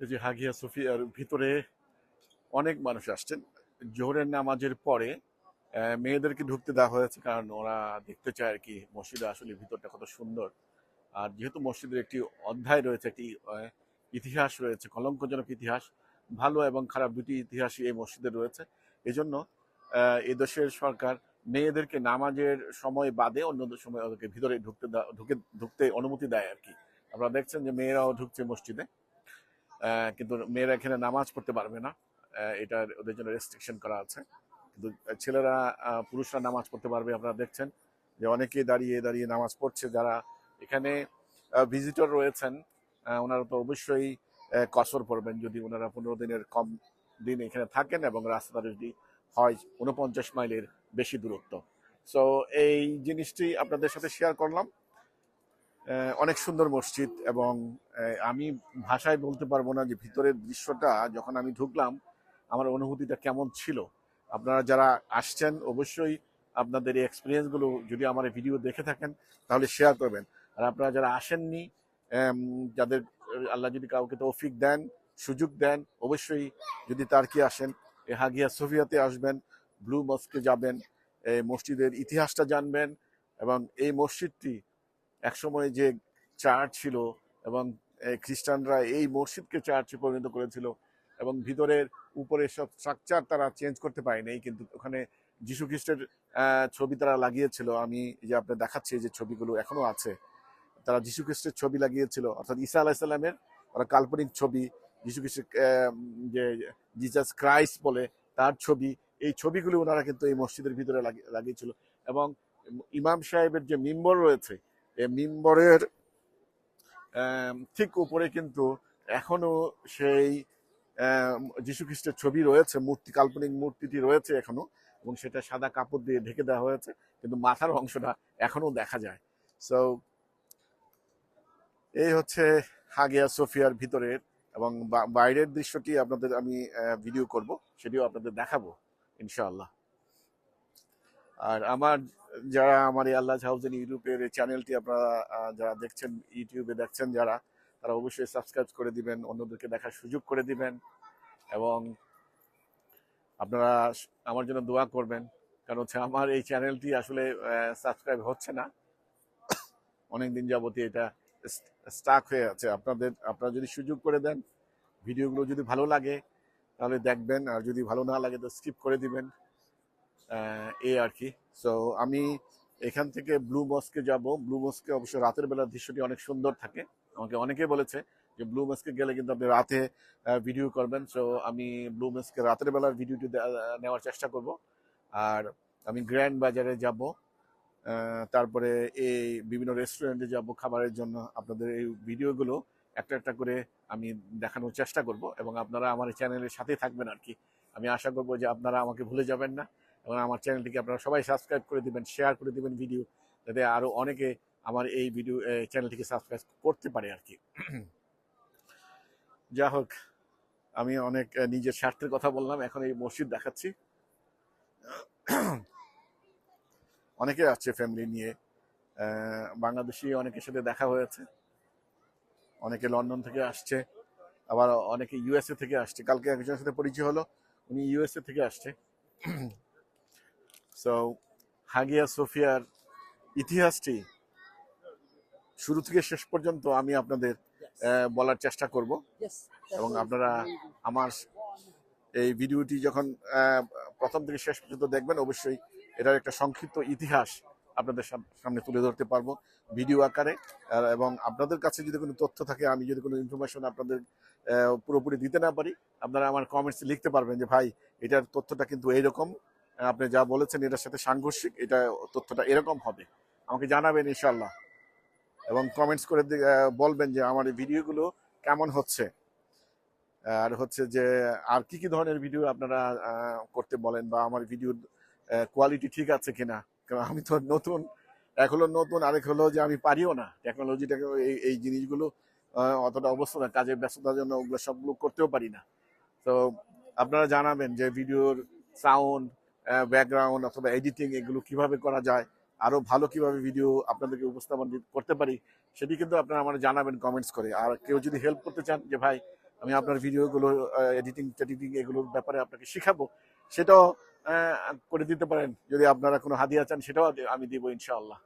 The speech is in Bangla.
এই যে হাগিয়া সোফিয়ার ভিতরে অনেক মানুষ আসছেন। জোহরের নামাজের পরে মেয়েদেরকে ঢুকতে দেওয়া হয়েছে কারণ ওরা দেখতে চায় আর কি মসজিদে আসলে ভিতরটা কত সুন্দর। আর যেহেতু মসজিদের একটি অধ্যায় রয়েছে একটি ইতিহাস রয়েছে কলঙ্কজনক ইতিহাস ভালো এবং খারাপ দুটি ইতিহাসই এই মসজিদে রয়েছে। এজন্য আহ, এ দেশের সরকার মেয়েদেরকে নামাজের সময় বাদে অন্য সময় ওদেরকে ভিতরে ঢুকতে ঢুকে ঢুকতে অনুমতি দেয় আর কি। আপনারা দেখছেন যে মেয়েরাও ঢুকছে মসজিদে। কিন্তু মেয়েরা এখানে নামাজ পড়তে পারবে না। এটার ওদের জন্য রেস্ট্রিকশন করা আছে। কিন্তু ছেলেরা পুরুষরা নামাজ পড়তে পারবে, আপনারা দেখছেন যে অনেকেই দাঁড়িয়ে দাঁড়িয়ে নামাজ পড়ছে। যারা এখানে ভিজিটর রয়েছেন ওনারা তো অবশ্যই কসর পড়বেন। যদি ওনারা পনেরো দিনের কম দিন এখানে থাকেন এবং রাস্তাটা যদি হয় উনপঞ্চাশ মাইলের বেশি দূরত্ব। সো এই জিনিসটি আপনাদের সাথে শেয়ার করলাম। অনেক সুন্দর মসজিদ এবং আমি ভাষায় বলতে পারব না যে ভিতরের দৃশ্যটা যখন আমি ঢুকলাম, আমার অনুভূতিটা কেমন ছিল। আপনারা যারা আসছেন, অবশ্যই আপনাদের এই এক্সপিরিয়েন্সগুলো যদি আমার ভিডিও দেখে থাকেন, তাহলে শেয়ার করবেন। আর আপনারা যারা আসেননি যাদের, আল্লাহ যদি কাউকে তৌফিক দেন, সুযোগ দেন, অবশ্যই যদি তার কি আসেন এই হাগিয়া সোফিয়াতে আসবেন, ব্লু মস্কে যাবেন এই মসজিদের ইতিহাসটা জানবেন এবং এই মসজিদটি একসময় যে চার্চ ছিল এবং খ্রিস্টানরা এই মসজিদকে চার্চে পরিণত করেছিল এবং ভিতরের উপরে সব স্ট্রাকচার তারা চেঞ্জ করতে পারেনি, কিন্তু ওখানে যিশু খ্রিস্টের ছবি তারা লাগিয়েছিল। আমি যে আপনার দেখাচ্ছি যে ছবিগুলো এখনও আছে। তারা যিশু খ্রিস্টের ছবি লাগিয়েছিল, অর্থাৎ ঈসা আলাহিসাল্লামের ওরা কাল্পনিক ছবি, যিশু খ্রিস্টের যে জিজাস ক্রাইস্ট বলে তার ছবি, এই ছবিগুলো ওনারা কিন্তু এই মসজিদের ভিতরে লাগিয়েছিল। এবং ইমাম সাহেবের যে মিম্বর রয়েছে মিম্বরের ঠিক উপরে কিন্তু এখনও সেই যীশু খ্রিস্টের ছবি রয়েছে, মূর্তি, কাল্পনিক মূর্তিটি রয়েছে এখনও, এবং সেটা সাদা কাপড় দিয়ে ঢেকে দেওয়া হয়েছে, কিন্তু মাথার অংশটা এখনও দেখা যায়। সো এই হচ্ছে হাগিয়া সোফিয়ার ভিতরের এবং বাইরের দৃশ্যটি আপনাদের আমি ভিডিও করব, সেটিও আপনাদের দেখাবো, ইনশাআল্লাহ। আর আমার যারা আমার এই আল্লাহ হাউজেন ইউটিউবের এই চ্যানেলটি আপনারা যারা দেখছেন, ইউটিউবে দেখছেন যারা, তারা অবশ্যই সাবস্ক্রাইব করে দিবেন, অন্যদেরকে দেখার সুযোগ করে দিবেন এবং আপনারা আমার জন্য দোয়া করবেন। কারণ হচ্ছে আমার এই চ্যানেলটি আসলে সাবস্ক্রাইব হচ্ছে না। অনেক দিন যাবতীয় এটা স্টাক হয়ে আছে। আপনাদের, আপনারা যদি সুযোগ করে দেন, ভিডিওগুলো যদি ভালো লাগে, তাহলে দেখবেন। আর যদি ভালো না লাগে, তো স্কিপ করে দিবেন। এই আর কি। সো আমি এখান থেকে ব্লু মস্কে যাব। ব্লু মস্কে অবশ্য রাতের বেলার দৃশ্যটি অনেক সুন্দর থাকে। আমাকে অনেকে বলেছে যে ব্লু মস্কে গেলে কিন্তু আপনি রাতে ভিডিও করবেন। সো আমি ব্লু মস্কে রাতের বেলার ভিডিওটি নেওয়ার চেষ্টা করব। আর আমি গ্র্যান্ড বাজারে যাব। তারপরে এই বিভিন্ন রেস্টুরেন্টে যাব খাবারের জন্য। আপনাদের এই ভিডিওগুলো একটা একটা করে আমি দেখানোর চেষ্টা করব। এবং আপনারা আমার চ্যানেলের সাথে থাকবেন আর কি। আমি আশা করব যে আপনারা আমাকে ভুলে যাবেন না। এবং আমার চ্যানেলটিকে আপনারা সবাই সাবস্ক্রাইব করে দিবেন শেয়ার করে দিবেন ভিডিও যাতে আরও অনেকে আমার এই ভিডিও চ্যানেলটিকে সাবস্ক্রাইব করতে পারে আর কি যা হোক, আমি অনেক নিজের স্বার্থের কথা বললাম, এখন এই মসজিদ দেখাচ্ছি। অনেকে আসছে ফ্যামিলি নিয়ে বাংলাদেশি অনেকের সাথে দেখা হয়েছে। অনেকে লন্ডন থেকে আসছে, আবার অনেকে ইউএসএ থেকে আসছে। কালকে একজনের সাথে পরিচয় হলো, উনি ইউএসএ থেকে আসছে। সো হাগিয়া সোফিয়ার ইতিহাসটি শুরু থেকে শেষ পর্যন্ত আমি আপনাদের বলার চেষ্টা করব। এবং আপনারা আমার এই ভিডিওটি যখন প্রথম থেকে শেষ পর্যন্ত দেখবেন অবশ্যই এটার একটা সংক্ষিপ্ত ইতিহাস আপনাদের সাম- সামনে তুলে ধরতে পারব ভিডিও আকারে। এবং আপনাদের কাছে যদি কোনো তথ্য থাকে আমি যদি কোনো ইনফরমেশন আপনাদের পুরোপুরি দিতে না পারি আপনারা আমার কমেন্টস লিখতে পারবেন যে ভাই এটার তথ্যটা কিন্তু এইরকম। আপনি যা বলেছেন, এটার সাথে সাংঘর্ষিক, এটা তথ্যটা এরকম হবে। আমাকে জানাবেন ইনশাল্লাহ এবং কমেন্টস করে বলবেন যে আমার এই ভিডিওগুলো কেমন হচ্ছে। আর হচ্ছে যে, আর কি কি ধরনের ভিডিও আপনারা করতে বলেন বা আমার ভিডিওর কোয়ালিটি ঠিক আছে কিনা? কারণ আমি তো নতুন, এক হলো নতুন, আরেক হলো যে আমি পারিও না। টেকনোলজিটাকে এই এই জিনিসগুলো অতটা অবস্থা না, কাজের ব্যস্ততার জন্য ওগুলো সবগুলো করতেও পারি না। তো আপনারা জানাবেন যে ভিডিওর সাউন্ড ব্যাকগ্রাউন্ড অথবা এডিটিং এগুলো কীভাবে করা যায় আরও ভালো কীভাবে ভিডিও আপনাদেরকে উপস্থাপন করতে পারি, সেটি কিন্তু আপনারা আমার জানাবেন কমেন্টস করে। আর কেউ যদি হেল্প করতে চান যে, ভাই, আমি আপনার ভিডিওগুলো এডিটিং টেডিটিং এগুলোর ব্যাপারে আপনাকে শিখাবো সেটাও করে দিতে পারেন। যদি আপনারা কোনো হাদিয়া চান, সেটাও আমি দিব ইনশাআল্লাহ।